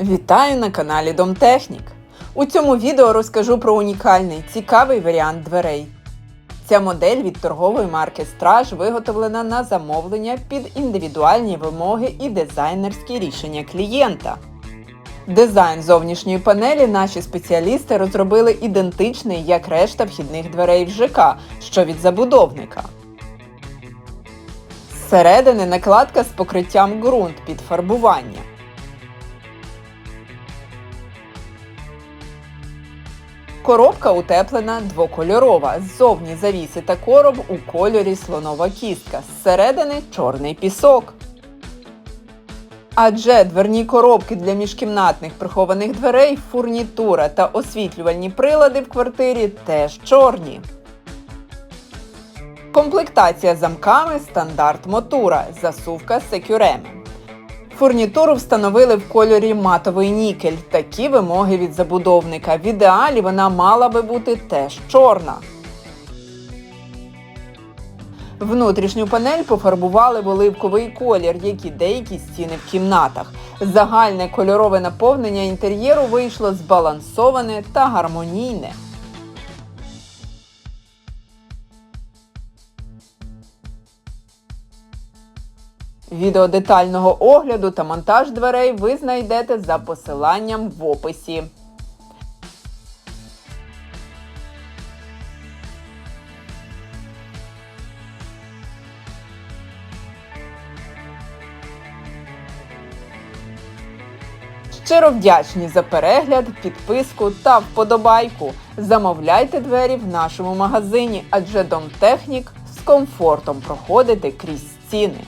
Вітаю на каналі Домтехнік. У цьому відео розкажу про унікальний цікавий варіант дверей. Ця модель від торгової марки Страж виготовлена на замовлення під індивідуальні вимоги і дизайнерські рішення клієнта. Дизайн зовнішньої панелі наші спеціалісти розробили ідентичний, як решта вхідних дверей в ЖК, що від забудовника. Зсередини накладка з покриттям ґрунт під фарбування. Коробка утеплена двокольорова. Ззовні завіси та короб у кольорі слонова кістка. Зсередини чорний пісок. Адже дверні коробки для міжкімнатних прихованих дверей, фурнітура та освітлювальні прилади в квартирі теж чорні. Комплектація замками стандарт мотура, засувка секюрем. Фурнітуру встановили в кольорі матовий нікель. Такі вимоги від забудовника. В ідеалі вона мала би бути теж чорна. Внутрішню панель пофарбували в оливковий колір, як і деякі стіни в кімнатах. Загальне кольорове наповнення інтер'єру вийшло збалансоване та гармонійне. Відео детального огляду та монтаж дверей ви знайдете за посиланням в описі. Щиро вдячні за перегляд, підписку та вподобайку. Замовляйте двері в нашому магазині, адже Домтехнік з комфортом проходите крізь стіни.